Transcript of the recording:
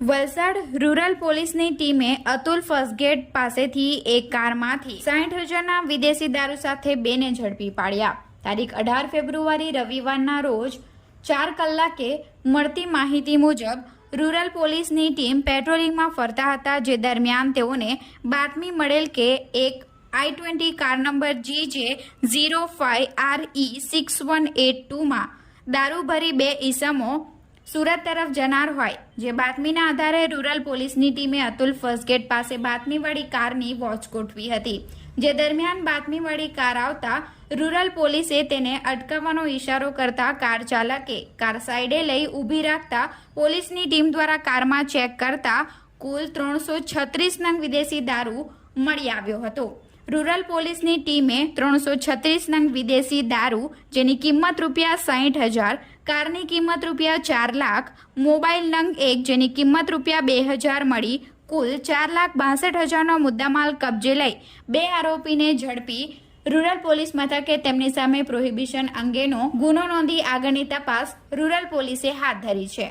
Valsad rural પોલીસની ટીમે અતુલ ફર્સ્ટગેટ પાસેથી એક કારમાંથી સાઠ હજારના વિદેશી દારૂ સાથે બેને ઝડપી પાડ્યા. તારીખ અઢાર ફેબ્રુઆરી રવિવારના રોજ ચાર કલાકે મળતી માહિતી મુજબ રૂરલ પોલીસની ટીમ પેટ્રોલિંગમાં ફરતા હતા, જે દરમિયાન તેઓને બાતમી મળેલ કે એક I twenty car number G J zero five R E six one eight ટુમાં દારૂ ભરી બે ઈસમો સુરત તરફ જનાર હોય, જે બાતમીના આધારે રૂરલ પોલીસની ટીમે અતુલ ફર્સ્ટગેટ પાસે બાતમીવાળી કારની વોચ ગોઠવી હતી. જે દરમિયાન બાતમીવાળી કાર આવતા, રૂરલ પોલીસે તેને અટકાવવાનો ઇશારો કરતા કાર ચાલકે કાર સાઈડે લઈ ઊભી રાખતા પોલીસની ટીમ દ્વારા કારમાં ચેક કરતા કુલ ત્રણસો છત્રીસ નંગ વિદેશી દારૂ મળી આવ્યો હતો. રૂરલ પોલીસની ટીમે ત્રણસો છત્રીસ નંગ વિદેશી દારૂ, જેની કિંમત રૂપિયા સાહીઠ હજાર, કારની કિંમત રૂપિયા ચાર લાખ, મોબાઈલ નંગ એક, જેની કિંમત રૂપિયા બે હજાર મળી, કુલ ચાર લાખ બાસઠ હજારનો મુદ્દામાલ કબજે લઈ બે આરોપીને ઝડપી રૂરલ પોલીસ મથકે તેમની સામે પ્રોહિબિશન અંગેનો ગુનો નોંધી આગળની તપાસ રૂરલ પોલીસે હાથ ધરી છે.